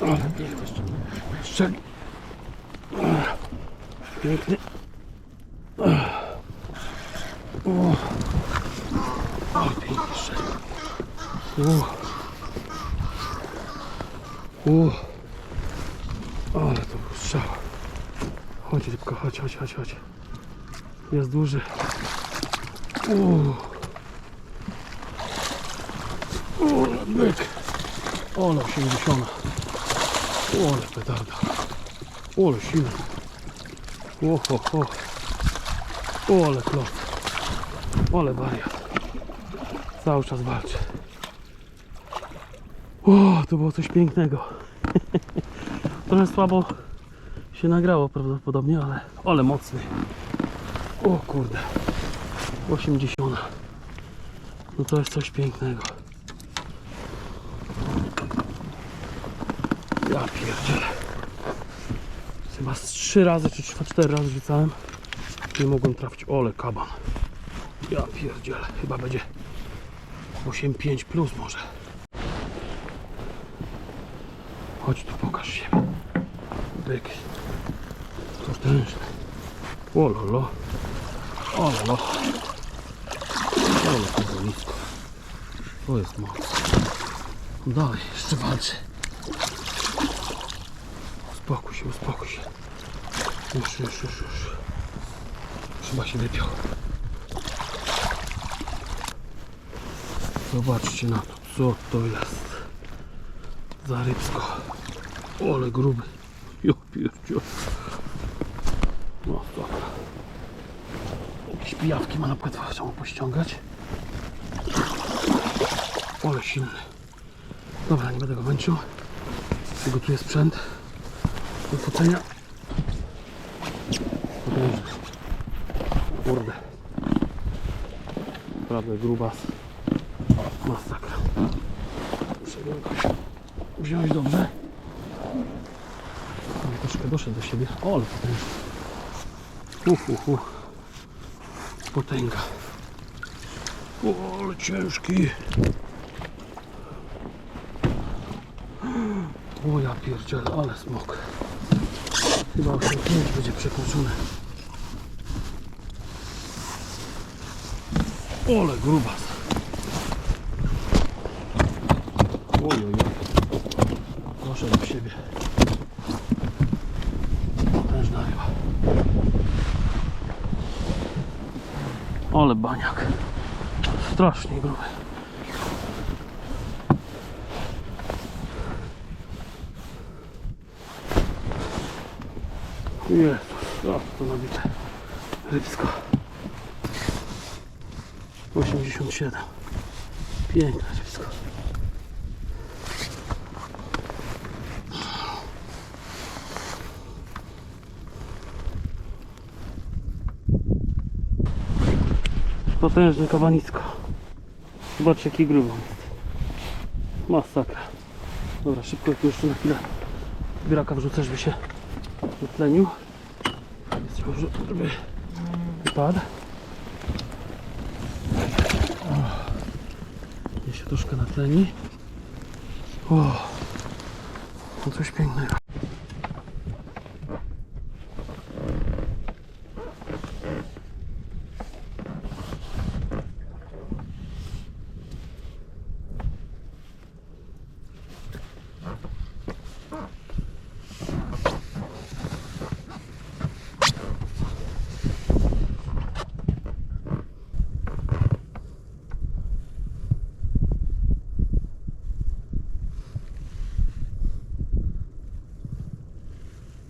Ale piękny. O. Piękny strzeli. O. O. Ale to był strzał. Chodź rybko, chodź, chodź, chodź, chodź. Jest duży. O. O, byk. Ole 80. Ole petarda. Ole silny. O, ho. Ole klot. Ole wariat. Cały czas walczy. O, to było coś pięknego. Trochę słabo się nagrało prawdopodobnie, ale ale mocny. O kurde. 80. No to jest coś pięknego. Ja pierdzielę. Chyba z trzy razy czy cztery razy rzucałem. Nie mogłem trafić. Ole kaban. Ja pierdzielę. Chyba będzie 8,5 plus może. Chodź tu pokaż się. Byk. Potężny. Ololo. Ololo. Ole to nisko. To jest moc. Dalej, jeszcze walczy. Uspokój się, uspokój się. Już, już, już, już. Się wypiął. Zobaczcie na to, co to jest za rybsko. Ole gruby. Jo, pierdziu. No dobra. Jakieś pijawki ma na przykład chcą pościągać. Ole silny. Dobra, nie będę go męczył. Przygotuję sprzęt do. Potężny. Kurde. Naprawdę grubas. Masakra. Muszę go jakoś wziąć dobrze. Ale troszkę doszedł do siebie. O, ale potężny. Uh, uh, uh. Potęga. O, ale ciężki. O ja pierdzielę, ale smok. Chyba 8,5 będzie przekroczone. Ole grubas. Oj, oj, oj. Proszę do siebie. Potężna ryba. Ale baniak. Strasznie gruby. Jezus, o, to nabite. Rybsko. 87. Piękne rybsko. Potężne kawanisko. Zobaczcie jaki grubo jest. Masakra. Dobra, szybko tu jeszcze na chwilę graka wrzucę, żeby się utlenił. Jest może, żeby wypadł. Niech się troszkę natleni. O, no coś pięknego.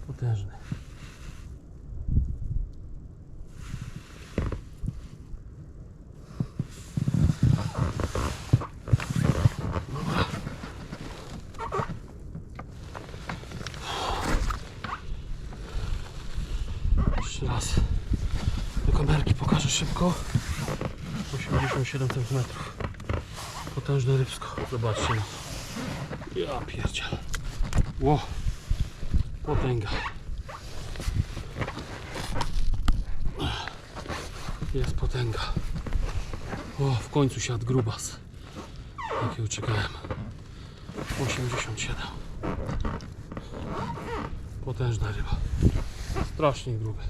Potężny. Jeszcze raz do kamerki pokażę szybko. 87 cm. Potężne rybsko. Zobaczcie. Ja pierdzielę. Ło. Potęga. Jest potęga. O, w końcu siadł grubas. Jakiego czekałem. 87. Potężna ryba. Strasznie gruby.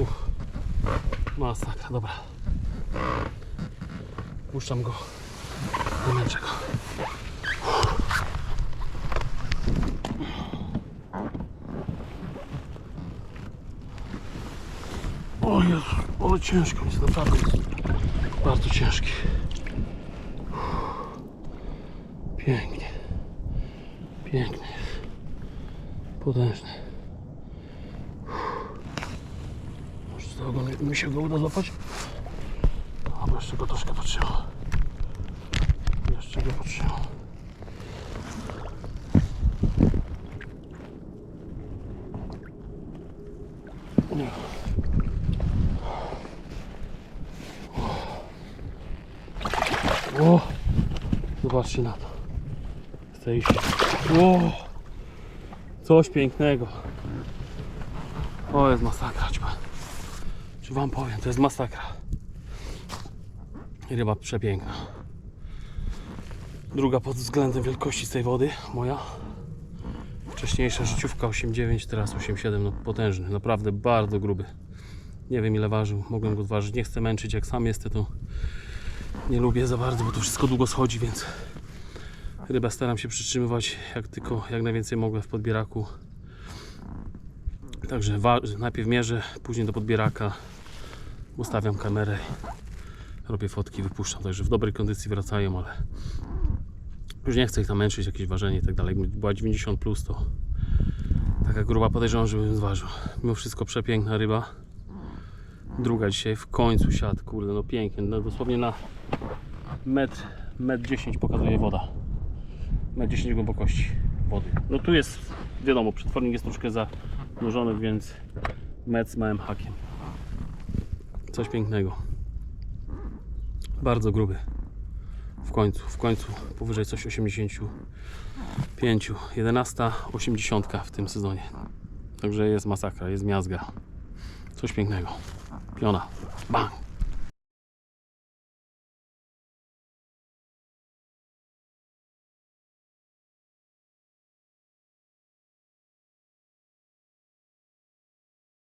Uff. Masakra, dobra. Puszczam go. Nie męczę go. O Jezu, ale ciężko jest, naprawdę bardzo ciężki. Pięknie. Pięknie. Potężny. Może z tego mi, się go uda złapać? Albo jeszcze go troszkę potrzymam. Jeszcze go potrzymam. Nie. O! Zobaczcie na to. Chce iść. O! Coś pięknego. O, jest masakra, czy wam powiem, to jest masakra. Ryba przepiękna. Druga pod względem wielkości tej wody, moja. Wcześniejsza życiówka 8,9, teraz 8,7, no potężny, naprawdę bardzo gruby. Nie wiem ile ważył, mogłem go ważyć, nie chcę męczyć, jak sam jestem to nie lubię za bardzo, bo to wszystko długo schodzi, więc rybę staram się przytrzymywać jak tylko, jak najwięcej mogę w podbieraku. Także najpierw mierzę, później do podbieraka ustawiam kamerę, robię fotki, wypuszczam, także w dobrej kondycji wracają, ale już nie chcę ich tam męczyć, jakieś ważenie i tak dalej. Jakby była 90 plus, to taka gruba podejrzewam, żebym zważył. Mimo wszystko przepiękna ryba. Druga dzisiaj w końcu siadł, kurde, no pięknie, no dosłownie na metr, metr 10 pokazuje woda. Metr 10 głębokości wody. No tu jest, wiadomo, przetwornik jest troszkę zanurzony, więc metr z małym hakiem. Coś pięknego. Bardzo gruby. W końcu, w końcu powyżej coś 85. 11, 80 w tym sezonie. Także jest masakra, jest miazga. Coś pięknego. Piona. Bang.